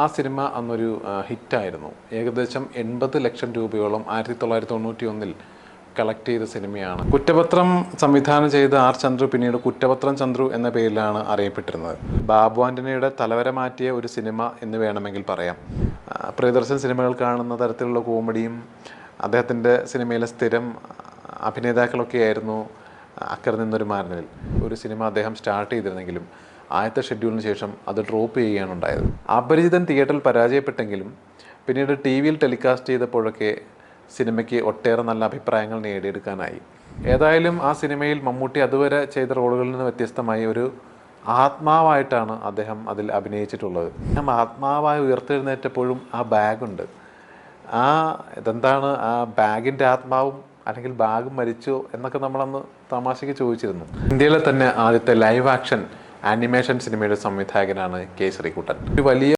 ആ സിനിമ അന്നൊരു ഹിറ്റായിരുന്നു. ഏകദേശം എൺപത് ലക്ഷം രൂപയോളം ആയിരത്തി തൊള്ളായിരത്തി തൊണ്ണൂറ്റി ഒന്നിൽ കളക്ട് ചെയ്ത സിനിമയാണ്. കുറ്റപത്രം സംവിധാനം ചെയ്ത ആർ ചന്ദ്രു പിന്നീട് കുറ്റപത്രം ചന്ദ്രു എന്ന പേരിലാണ് അറിയപ്പെട്ടിരുന്നത്. ബാബു ആന്റണിയുടെ തലവര മാറ്റിയ ഒരു സിനിമ എന്ന് വേണമെങ്കിൽ പറയാം. പ്രിയദർശൻ സിനിമകൾ കാണുന്ന തരത്തിലുള്ള കോമഡിയും അദ്ദേഹത്തിന്റെ സിനിമയിലെ സ്ഥിരം അഭിനേതാക്കളൊക്കെ ആയിരുന്നു അക്കരെ നിന്നൊരു മാരനിൽ. ഒരു സിനിമ അദ്ദേഹം സ്റ്റാർട്ട് ചെയ്തിരുന്നെങ്കിലും ആദ്യത്തെ ഷെഡ്യൂളിന് ശേഷം അത് ഡ്രോപ്പ് ചെയ്യുകയാണ് ഉണ്ടായത്. അപരിചിതൻ തിയേറ്ററിൽ പരാജയപ്പെട്ടെങ്കിലും പിന്നീട് ടി വിയിൽ ടെലികാസ്റ്റ് ചെയ്തപ്പോഴൊക്കെ സിനിമയ്ക്ക് ഒട്ടേറെ നല്ല അഭിപ്രായങ്ങൾ നേടിയെടുക്കാനായി. ഏതായാലും ആ സിനിമയിൽ മമ്മൂട്ടി അതുവരെ ചെയ്ത റോളുകളിൽ നിന്ന് വ്യത്യസ്തമായി ഒരു ആത്മാവായിട്ടാണ് അദ്ദേഹം അതിൽ അഭിനയിച്ചിട്ടുള്ളത്. അദ്ദേഹം ആത്മാവായി ഉയർത്തെഴുന്നേറ്റപ്പോഴും ആ ബാഗുണ്ട് ആ ഇതെന്താണ്? ആ ബാഗിന്റെ ആത്മാവും അല്ലെങ്കിൽ ബാഗ് മരിച്ചോ എന്നൊക്കെ നമ്മളന്ന് തമാശയ്ക്ക് ചോദിച്ചിരുന്നു. ഇന്ത്യയിലെ തന്നെ ആദ്യത്തെ ലൈവ് ആക്ഷൻ ആനിമേഷൻ സിനിമയുടെ സംവിധായകനാണ് കെ ശ്രീകുട്ടൻ ഒരു വലിയ